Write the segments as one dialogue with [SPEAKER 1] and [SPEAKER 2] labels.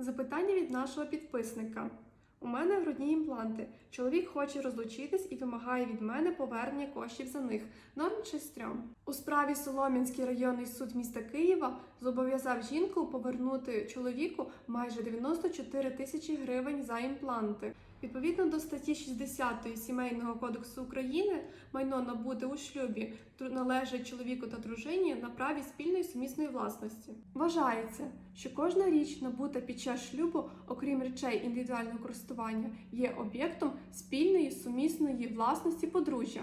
[SPEAKER 1] Запитання від нашого підписника. У мене грудні імпланти. Чоловік хоче розлучитись і вимагає від мене повернення коштів за них. Норм чи стрьом? У справі Солом'янський районний суд міста Києва зобов'язав жінку повернути чоловіку майже 94 тисячі гривень за імпланти. Відповідно до статті 60 Сімейного кодексу України, майно набуте у шлюбі належить чоловіку та дружині на праві спільної сумісної власності. Вважається, що кожна річ, набута під час шлюбу, окрім речей індивідуального користування, є об'єктом спільної сумісної власності подружжя.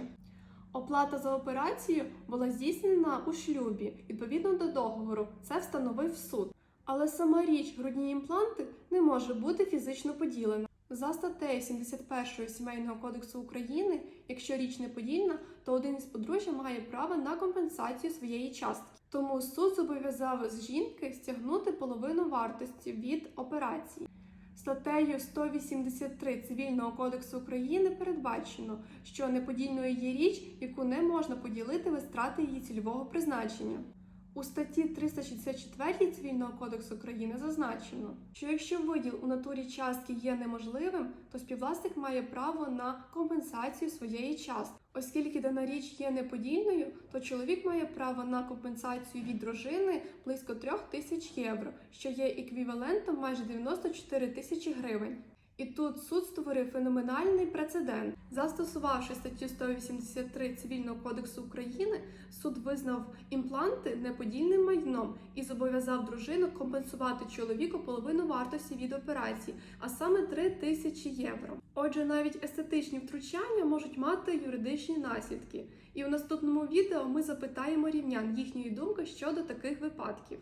[SPEAKER 1] Оплата за операцію була здійснена у шлюбі відповідно до договору. Це встановив суд. Але сама річ грудні імпланти не може бути фізично поділена. За статтею 71 Сімейного кодексу України, якщо річ не подільна, то один із подружжя має право на компенсацію своєї частки. Тому суд зобов'язав з жінки стягнути половину вартості від операції. Статтею 183 Цивільного кодексу України передбачено, що неподільною є річ, яку не можна поділити без страти її цільового призначення. У статті 364 Цивільного кодексу України зазначено, що якщо виділ у натурі частки є неможливим, то співвласник має право на компенсацію своєї частки. Оскільки дана річ є неподільною, то чоловік має право на компенсацію від дружини близько 3 тисяч євро, що є еквівалентом майже 94 тисячі гривень. І тут суд створив феноменальний прецедент. Застосувавши статтю 183 Цивільного кодексу України, суд визнав імпланти неподільним майном і зобов'язав дружину компенсувати чоловіку половину вартості від операції, а саме 3 тисячі євро. Отже, навіть естетичні втручання можуть мати юридичні наслідки. І у наступному відео ми запитаємо рівнян їхньої думки щодо таких випадків.